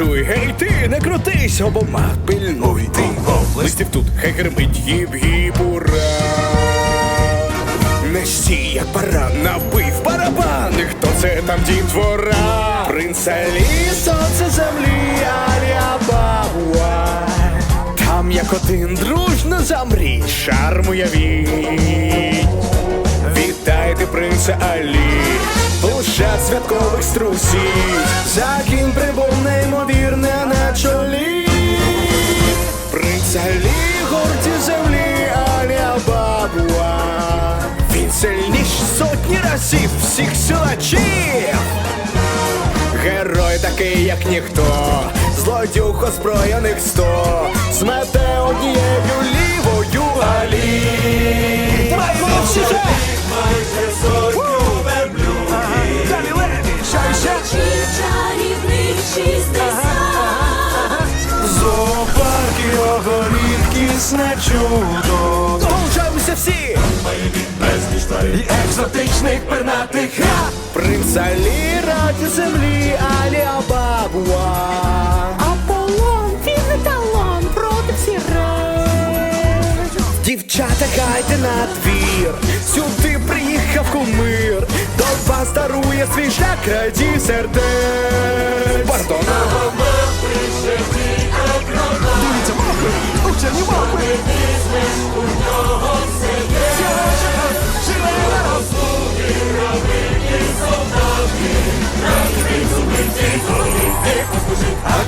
головну. Гей, ти не крутись, обома пильнуй. Ти листів тут, хай гримить гіп-гіп, ура. Не стій, як баран, набив барабани, хто це там дітвора? Принца лісо, це землі, аля. Там як один дружно замріть, шарм уявіть. Вітайте принца Алі, площад святкових струсів, всіх силачів. Герой такий, як ніхто, злодюг озброєних сто, змете однією лівою алі. Давай, молодці же! Далі леді, шай, шай. Чарівничий стиса, Зоопарк його рідкісне чудо. Екзотичних ха! Принц Алі, раді землі, Алі Абабуа. Аполлон, він талон проти всіх решт. Дівчата, гайте на двір, сюди приїхав кумир, до вас дарує свій шлях раді сердець. Пардон.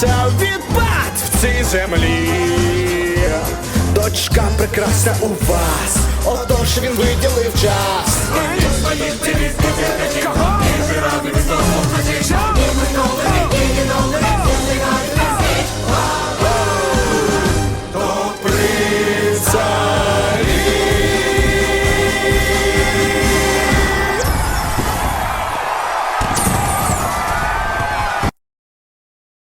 принцеса відпад в цій землі. Дочка прекрасна у вас, отож він виділив час